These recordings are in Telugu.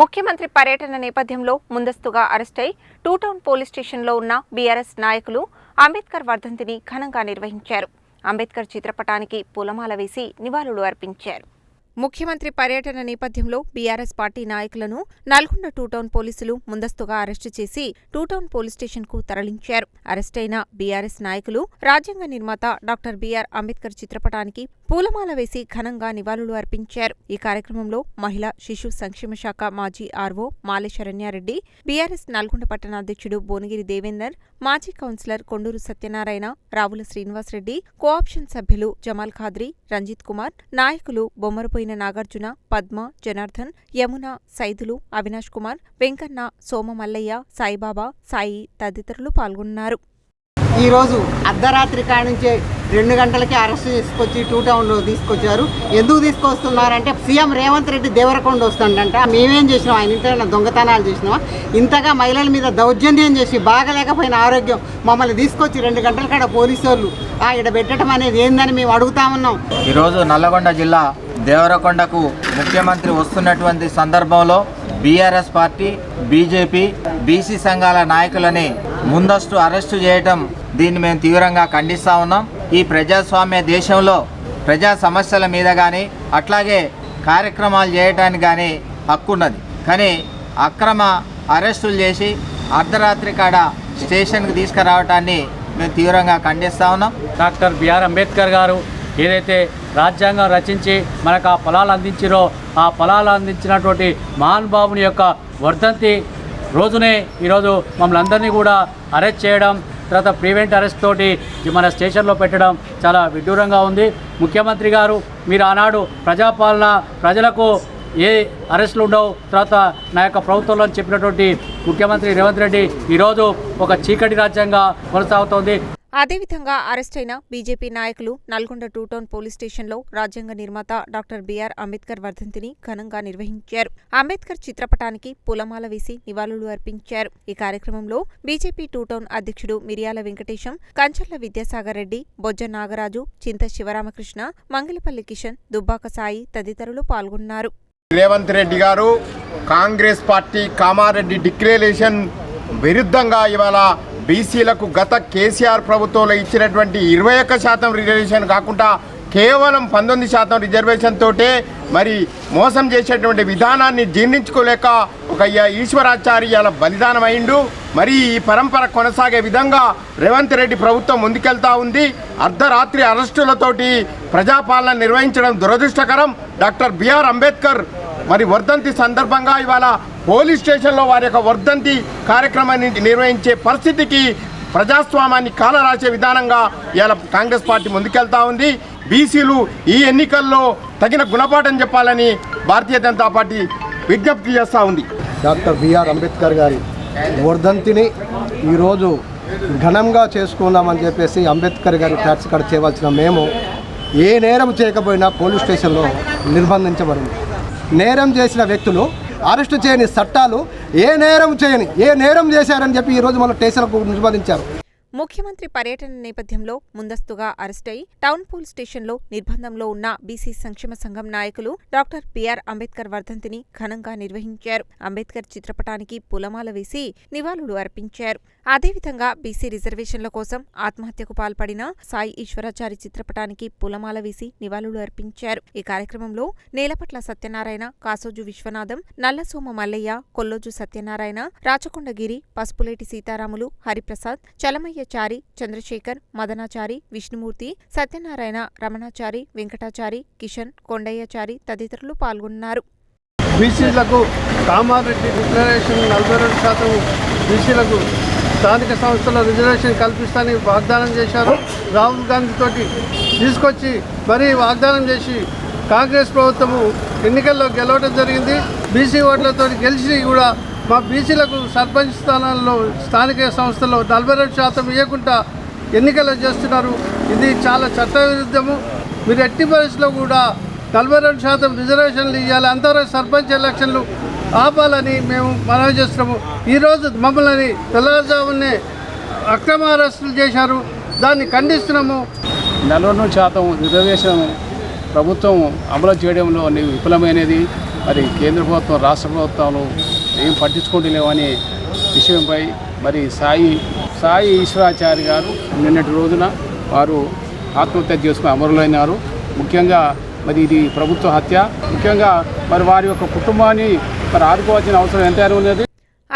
ముఖ్యమంత్రి పర్యటన నేపథ్యంలో ముందస్తుగా అరెస్టై టూ టౌన్ పోలీస్ స్టేషన్లో ఉన్న బీఆర్ఎస్ నాయకులు అంబేద్కర్ వర్ధంతిని ఘనంగా నిర్వహించారు. అంబేద్కర్ చిత్రపటానికి పూలమాల వేసి నివాళులు అర్పించారు. ముఖ్యమంత్రి పర్యటన నేపథ్యంలో బీఆర్ఎస్ పార్టీ నాయకులను నల్గొండ టూ టౌన్ పోలీసులు ముందస్తుగా అరెస్టు చేసి టూ టౌన్ పోలీస్ స్టేషన్కు తరలించారు. అరెస్టైన బీఆర్ఎస్ నాయకులు రాజ్యాంగ నిర్మాత డాక్టర్ బీఆర్ అంబేద్కర్ చిత్రపటానికి పూలమాల వేసి ఘనంగా నివాళులు అర్పించారు. ఈ కార్యక్రమంలో మహిళా శిశు సంక్షేమ శాఖ మాజీ ఆర్వో మాలె శరణ్యారెడ్డి బీఆర్ఎస్ నల్గొండ పట్టణ అధ్యక్షుడు భువనగిరి దేవేందర్ మాజీ కౌన్సిలర్ కొండూరు సత్యనారాయణ రావుల శ్రీనివాసరెడ్డి కోఆప్షన్ సభ్యులు జమాల్ ఖాద్రి రంజిత్ కుమార్ నాయకులు బొమ్మరపోయిన నాగార్జున పద్మ జనార్దన్ యమున సైదులు అవినాష్ కుమార్ వెంకన్న సోమ మల్లయ్య సాయిబాబా సాయి తదితరులు పాల్గొన్నారు. ఈరోజు అర్ధరాత్రి కాడ నుంచే రెండు గంటలకి అరెస్ట్ తీసుకొచ్చి టూ టౌన్లో తీసుకొచ్చారు. ఎందుకు తీసుకొస్తున్నారంటే సీఎం రేవంత్ రెడ్డి దేవరకొండ వస్తుండంట. మేమేం చేసినాం? ఆయన ఇంట్లో దొంగతనాలు చేసినామా? ఇంతగా మహిళల మీద దౌర్జన్యం చేసి బాగలేకపోయిన ఆరోగ్యం మమ్మల్ని తీసుకొచ్చి రెండు గంటల కాడ పోలీసు వాళ్ళు ఆ, ఈడ పెట్టడం అనేది ఏందని మేము అడుగుతా ఉన్నాం. ఈరోజు నల్లగొండ జిల్లా దేవరకొండకు ముఖ్యమంత్రి వస్తున్నటువంటి సందర్భంలో బీఆర్ఎస్ పార్టీ బీజేపీ బీసీ సంఘాల నాయకులని ముందస్తు అరెస్టు చేయటం దీన్ని మేము తీవ్రంగా ఖండిస్తూ ఉన్నాం. ఈ ప్రజాస్వామ్య దేశంలో ప్రజా సమస్యల మీద కానీ అట్లాగే కార్యక్రమాలు చేయటానికి కానీ హక్కు ఉన్నది. కానీ అక్రమ అరెస్టులు చేసి అర్ధరాత్రి కాడ స్టేషన్కి తీసుకురావటాన్ని మేము తీవ్రంగా ఖండిస్తూ ఉన్నాం. డాక్టర్ బిఆర్ అంబేద్కర్ గారు ఏదైతే రాజ్యాంగం రచించి మనకు ఆ ఫలాలు అందించిరో ఆ ఫలాలు అందించినటువంటి మహానుభావుని యొక్క వర్ధంతి రోజునే ఈరోజు మమ్మల్ని అందరినీ కూడా అరెస్ట్ చేయడం తర్వాత ప్రివెంట్ అరెస్ట్ తోటి మన స్టేషన్లో పెట్టడం చాలా విడ్డూరంగా ఉంది. ముఖ్యమంత్రి గారు మీరు ఆనాడు ప్రజాపాలన ప్రజలకు ఏ అరెస్టులు ఉండవు తర్వాత నా యొక్క ప్రభుత్వంలో చెప్పినటువంటి ముఖ్యమంత్రి రేవంత్ రెడ్డి ఈరోజు ఒక చీకటి రాజ్యంగా కొనసాగుతోంది. అదేవిధంగా అరెస్టైన బీజేపీ నాయకులు నల్గొండ టూ టౌన్ పోలీస్ స్టేషన్లో రాజ్యాంగ నిర్మాత డాక్టర్ బీఆర్ అంబేద్కర్ వర్ధంతిని ఘనంగా నిర్వహించారు. అంబేద్కర్ చిత్రపటానికి పూలమాల వేసి నివాళులు అర్పించారు. ఈ కార్యక్రమంలో బీజేపీ టూ టౌన్ అధ్యక్షుడు మిరియాల వెంకటేశం కంచర్ల విద్యాసాగర్ రెడ్డి బొజ్జ నాగరాజు చింత శివరామకృష్ణ మంగళపల్లి కిషన్ దుబ్బాక సాయి తదితరులు పాల్గొన్నారు. రేవంత్ రెడ్డి గారు కాంగ్రెస్ పార్టీ కామారెడ్డి డిక్లరేషన్ విరుద్ధంగా ఇవాళ బీసీలకు గత కేసీఆర్ ప్రభుత్వంలో ఇచ్చినటువంటి ఇరవై ఒక్క శాతం రిజర్వేషన్ కాకుండా కేవలం పంతొమ్మిది శాతం రిజర్వేషన్ తోటే మరి మోసం చేసేటువంటి విధానాన్ని జీర్ణించుకోలేక ఒక ఈశ్వరాచార్యాల బలిదానం అయిండు. మరి ఈ పరంపర కొనసాగే విధంగా రేవంత్ రెడ్డి ప్రభుత్వం ముందుకెళ్తా ఉంది. అర్ధరాత్రి అరెస్టులతోటి ప్రజాపాలన నిర్వహించడం దురదృష్టకరం. డాక్టర్ బిఆర్ అంబేద్కర్ మరి వర్ధంతి సందర్భంగా ఇవాళ పోలీస్ స్టేషన్లో వారి యొక్క వర్ధంతి కార్యక్రమాన్ని నిర్వహించే పరిస్థితికి ప్రజాస్వామ్యాన్ని కాలరాసే విధానంగా ఇవాళ కాంగ్రెస్ పార్టీ ముందుకెళ్తా ఉంది. బీసీలు ఈ ఎన్నికల్లో తగిన గుణపాఠం చెప్పాలని భారతీయ జనతా పార్టీ విజ్ఞప్తి చేస్తూ ఉంది. డాక్టర్ బిఆర్ అంబేద్కర్ గారి వర్ధంతిని ఈరోజు ఘనంగా చేసుకుందామని చెప్పేసి అంబేద్కర్ గారి ట్యాక్స్ కట్ చేయవలసిన మేము ఏ నేరం చేయకపోయినా పోలీస్ స్టేషన్లో నిర్బంధించబడింది. నేరం చేసిన వ్యక్తులు అరెస్టు చేయని చట్టాలు ఏ నేరం చేయని ఏ నేరం చేశారని చెప్పి ఈరోజు మన స్టేషన్కు నిర్బంధించారు. ముఖ్యమంత్రి పర్యటన నేపథ్యంలో ముందస్తుగా అరెస్టై టౌన్ పోలీస్ స్టేషన్లో నిర్బంధంలో ఉన్న బీసీ సంక్షేమ సంఘం నాయకులు డాక్టర్ బిఆర్ అంబేద్కర్ వర్ధంతిని ఘనంగా నిర్వహించారు. అంబేద్కర్ చిత్రపటానికి పూలమాల వేసి నివాళులు అర్పించారు. అదేవిధంగా బీసీ రిజర్వేషన్ల కోసం ఆత్మహత్యకు పాల్పడిన సాయి ఈశ్వరాచారి చిత్రపటానికి పూలమాల వేసి నివాళులు అర్పించారు. ఈ కార్యక్రమంలో నేలపట్ల సత్యనారాయణ కాసోజు విశ్వనాథం నల్లసోమ మల్లయ్య కొల్లోజు సత్యనారాయణ రాచకొండగిరి పసుపులేటి సీతారాములు హరిప్రసాద్ చలమయ్య చలమయ్యచారి చంద్రశేఖర్ మదనాచారి విష్ణుమూర్తి సత్యనారాయణ రమణాచారి వెంకటాచారి కిషన్ కొండయ్యచారి తదితరులు పాల్గొన్నారు. బీసీలకు కామారెడ్డి డిక్లరేషన్ నలభై రెండు శాతం బీసీలకు స్థానిక సంస్థల రిజర్వేషన్ కల్పిస్తానని వాగ్దానం చేశారు. రాహుల్ గాంధీ తోటి తీసుకొచ్చి మరీ వాగ్దానం చేసి కాంగ్రెస్ ప్రభుత్వము ఎన్నికల్లో గెలవడం జరిగింది. బీసీ ఓట్లతో గెలిచి కూడా మా బీసీలకు సర్పంచ్ స్థానాల్లో స్థానిక సంస్థల్లో నలభై రెండు శాతం ఇవ్వకుండా ఎన్నికలు చేస్తున్నారు. ఇది చాలా చట్టవిరుద్ధము. మీరు ఎట్టి పరిస్థితుల్లో కూడా నలభై రెండు శాతం రిజర్వేషన్లు ఇవ్వాలి. అంతవరకు సర్పంచ్ ఎలక్షన్లు ఆపాలని మేము మనవి చేస్తున్నాము. ఈరోజు మమ్మల్ని తెల్లవారుజామునే అక్రమ అరెస్టులు చేశారు. దాన్ని ఖండిస్తున్నాము. నలభై శాతం రిజర్వేషన్ ప్రభుత్వం అమలు చేయడంలో విఫలమైనది. మరి కేంద్ర ప్రభుత్వం రాష్ట్ర ప్రభుత్వాలు ఏం పట్టించుకుంటలేవనే విషయంపై మరి సాయి సాయి ఈశ్వరాచారి గారు నిన్నటి రోజున వారు ఆత్మహత్య చేసుకుని అమరులైనారు. ముఖ్యంగా మరి ఇది ప్రభుత్వ హత్య. ముఖ్యంగా మరి వారి యొక్క కుటుంబాన్ని మరి ఆదుకోవాల్సిన అవసరం ఎంతైనా ఉన్నది.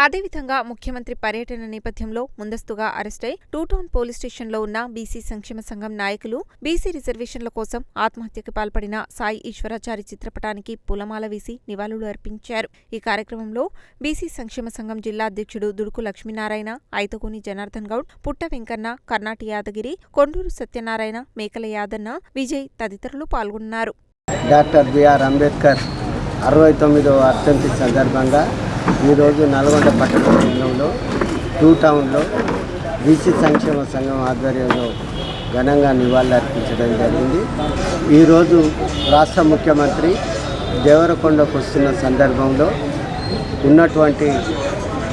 అదేవిధంగా ముఖ్యమంత్రి పర్యటన నేపథ్యంలో ముందస్తుగా అరెస్టై టూటౌన్ పోలీస్ స్టేషన్లో ఉన్న బీసీ సంక్షేమ సంఘం నాయకులు బీసీ రిజర్వేషన్ల కోసం ఆత్మహత్యకు పాల్పడిన సాయి ఈశ్వరాచారి చిత్రపటానికి పూలమాల వేసి నివాళులు అర్పించారు. ఈ కార్యక్రమంలో బీసీ సంక్షేమ సంఘం జిల్లా అధ్యక్షుడు దుడుకు లక్ష్మీనారాయణ ఐతగోని జనార్దన్ గౌడ్ పుట్ట వెంకన్న కర్ణాటి యాదగిరి కొండూరు సత్యనారాయణ మేకల యాదన్న విజయ్ తదితరులు పాల్గొన్నారు. డాక్టర్ బిఆర్ అంబేద్కర్ అరవై తొమ్మిదవ అత్యంత సందర్భంగా ఈరోజు నల్గొండ పట్టణ కేంద్రంలో టూ టౌన్లో బీసీ సంక్షేమ సంఘం ఆధ్వర్యంలో ఘనంగా నివాళులర్పించడం జరిగింది. ఈరోజు రాష్ట్ర ముఖ్యమంత్రి దేవరకొండకు వస్తున్న సందర్భంలో ఉన్నటువంటి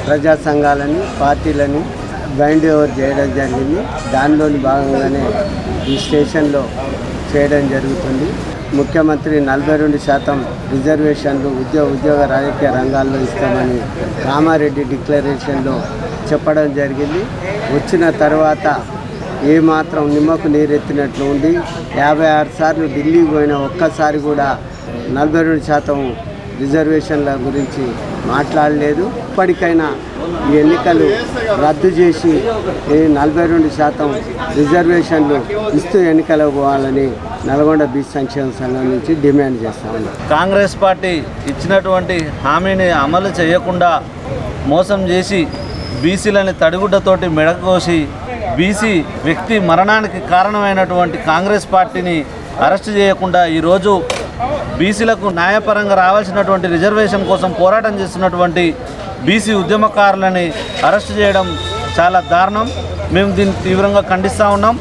ప్రజా సంఘాలని పార్టీలని బైండ్ ఓవర్ చేయడం జరిగింది. దానిలోని భాగంగానే ఈ స్టేషన్లో చేయడం జరుగుతుంది. ముఖ్యమంత్రి నలభై రెండు శాతం రిజర్వేషన్లు ఉద్యోగ ఉద్యోగ రాజకీయ రంగాల్లో ఇస్తామని కామారెడ్డి డిక్లరేషన్లో చెప్పడం జరిగింది. వచ్చిన తర్వాత ఏమాత్రం నిమ్మకు నీరెత్తినట్లు ఉంది. యాభై ఆరు సార్లు ఢిల్లీకి పోయిన ఒక్కసారి కూడా నలభై రెండు శాతం రిజర్వేషన్ల గురించి మాట్లాడలేదు. ఇప్పటికైనా ఈ ఎన్నికలు రద్దు చేసి నలభై రెండు శాతం రిజర్వేషన్లు ఇస్తూ ఎన్నికలకు పోవాలని నల్గొండ బీచ్ సంక్షేమ సంఘం నుంచి డిమాండ్ చేస్తా ఉన్నాం. కాంగ్రెస్ పార్టీ ఇచ్చినటువంటి హామీని అమలు చేయకుండా మోసం చేసి బీసీలని తడిగుడ్డతోటి మెడకోసి బీసీ వ్యక్తి మరణానికి కారణమైనటువంటి కాంగ్రెస్ పార్టీని అరెస్ట్ చేయకుండా ఈరోజు బీసీలకు న్యాయపరంగా రావాల్సినటువంటి రిజర్వేషన్ కోసం పోరాటం చేస్తున్నటువంటి బీసీ ఉద్యమకారులని అరెస్ట్ చేయడం చాలా దారుణం. మేము దీన్ని తీవ్రంగా ఖండిస్తూ ఉన్నాం.